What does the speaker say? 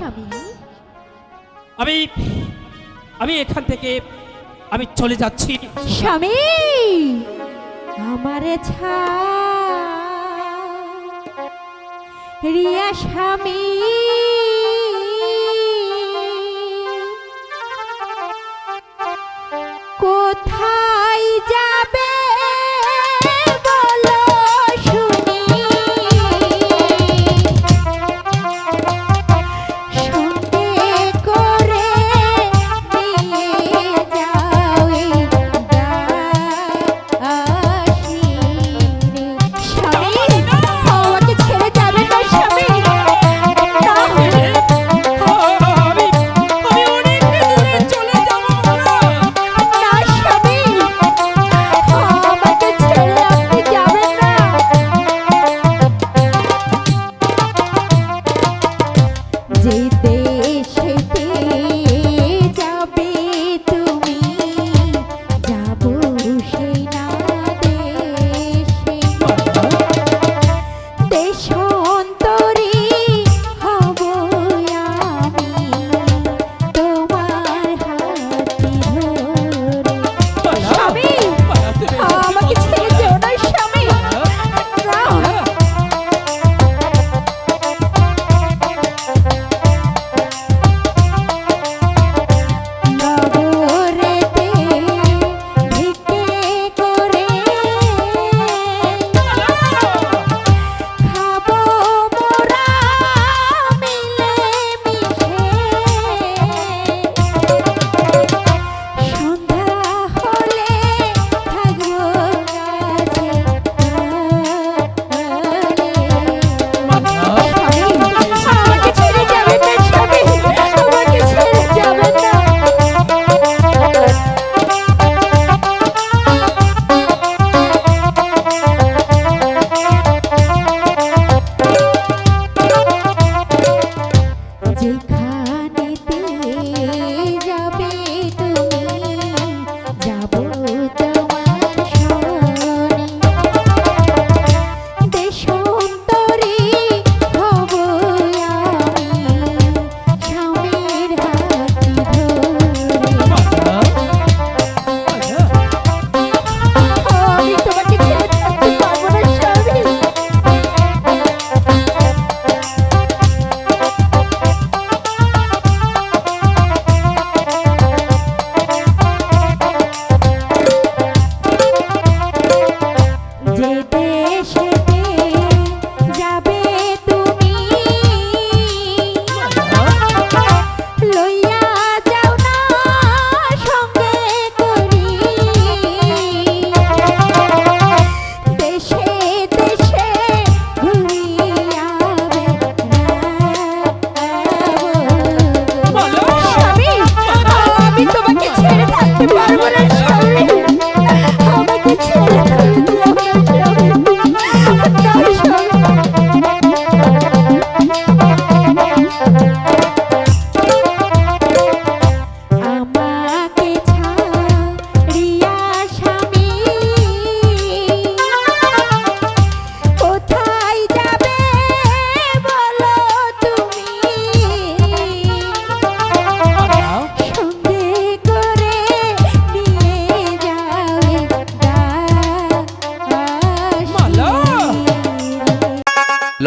স্বামী? আমি আমি এখান থেকে আমি চলে যাচ্ছি। স্বামী! আমারে ছা রিয়া স্বামী!